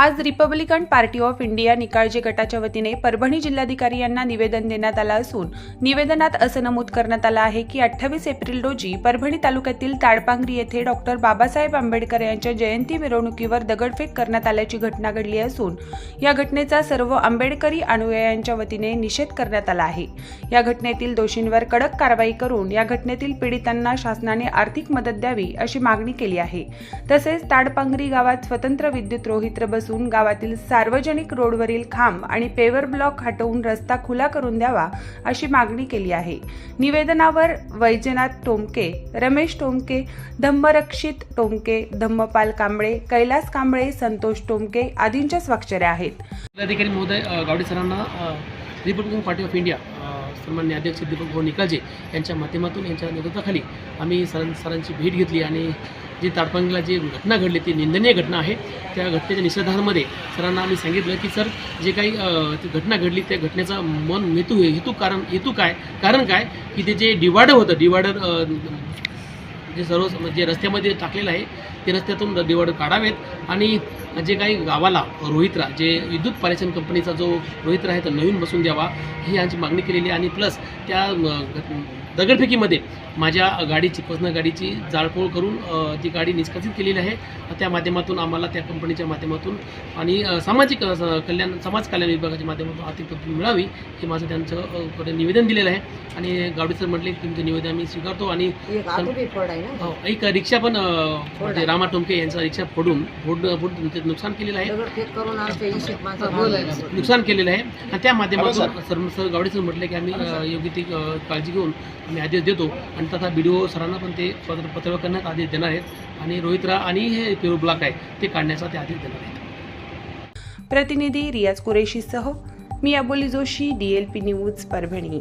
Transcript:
आज republican party of India Nikalje गटाच्या वतीने परभणी जिल्हाधिकारी यांना निवेदन देण्यात आलं असून निवेदनात असं नमूद करण्यात आलं आहे की अठ्ठावीस एप्रिल रोजी परभणी तालुक्यातील ताडपांगरी येथे डॉक्टर बाबासाहेब आंबेडकर यांच्या जयंती मिरवणुकीवर दगडफेक करण्यात आल्याची घटना घडली असून या घटनेचा सर्व आंबेडकरी अनुयायांच्या वतीने निषेध करण्यात आला आहे. या घटनेतील दोषींवर कडक कारवाई करून या घटनेतील पीडितांना शासनाने आर्थिक मदत द्यावी अशी मागणी केली आहे. तसेच ताडपांगरी गावात स्वतंत्र विद्युत रोहित्र बसून गावातील सार्वजनिक रोडवरील खांब आणि पेवर ब्लॉक हटवून रस्ता खुला करून द्यावा अशी मागणी केली आहे. निवेदनावर वैजनाथ टोमके रमेश टोमके धम्मरक्षित टोमके धम्मपाल कांबळे कैलास कांबळे संतोष टोमके आदींच्या स्वाक्षऱ्या आहेत. जिल्हाधिकारी महोदय गावडे सरांना रिपब्लिकन पार्टी ऑफ इंडिया सन्मान्य अध्यक्ष दीपक भाऊ निकाजे यांच्या माध्यमातून यांच्या नेतृत्वाखाली आम्ही सरां सरांची भेट घेतली आणि जी ताडपांगीला जी घटना घडली ती निंदनीय घटना आहे. त्या घटनेच्या निषेधामध्ये सरांना आम्ही सांगितलं की सर जे काही ती घटना घडली त्या घटनेचा मन हेतू हेतू कारण हेतू काय कारण काय? की ते जे डिवायडर होतं डिवायडर जे सर्व जे रस्त्यामध्ये टाकलेलं आहे ते रस्त्यातून डिवायडर काढावेत. आणि जे काही गावाला रोहित्रा जे विद्युत पारेषण कंपनीचा जो रोहित्रा आहे तो नवीन बसून द्यावा ही यांची मागणी केलेली आहे. आणि प्लस त्या दगडफेकीमध्ये माझ्या गाडीची पर्सनल गाडीची जाळपोळ करून ती गाडी निष्कासित केलेली आहे. त्या माध्यमातून आम्हाला त्या कंपनीच्या माध्यमातून आणि सामाजिक कल्याण समाज कल्याण विभागाच्या माध्यमातून आर्थिक मदत मिळावी हे माझं त्यांचं निवेदन दिलेलं आहे. आणि गावडे सर म्हटले की तुमचं निवेदन आम्ही स्वीकारतो आणि एक आहे ना? हो, एक रिक्षा पण अ, म्हणजे रामा टोमके यांचा रिक्षा फोडून फोड फोडून त्यांचं नुकसान केलेलं आहे. दगडफेक करून आमच्या इशित माणसं नुकसान केलेलं आहे. आणि त्या माध्यमातून सर. सर गावडे सर म्हटलं की आम्ही अ, योग्य ती अ, काळजी घेऊन आम्ही आदेश देतो. आणि तथा बी डी ओ सरांना पण ते पत्र पत्र करण्यात आदेश देणार आहेत. आणि रोहितरा आणि हे पेरू ब्लॉक आहे ते काढण्याचा ते आदेश देणार आहेत. प्रतिनिधी रियाज कुरेशीसह मी Aboli Joshi D L P news Parbhani.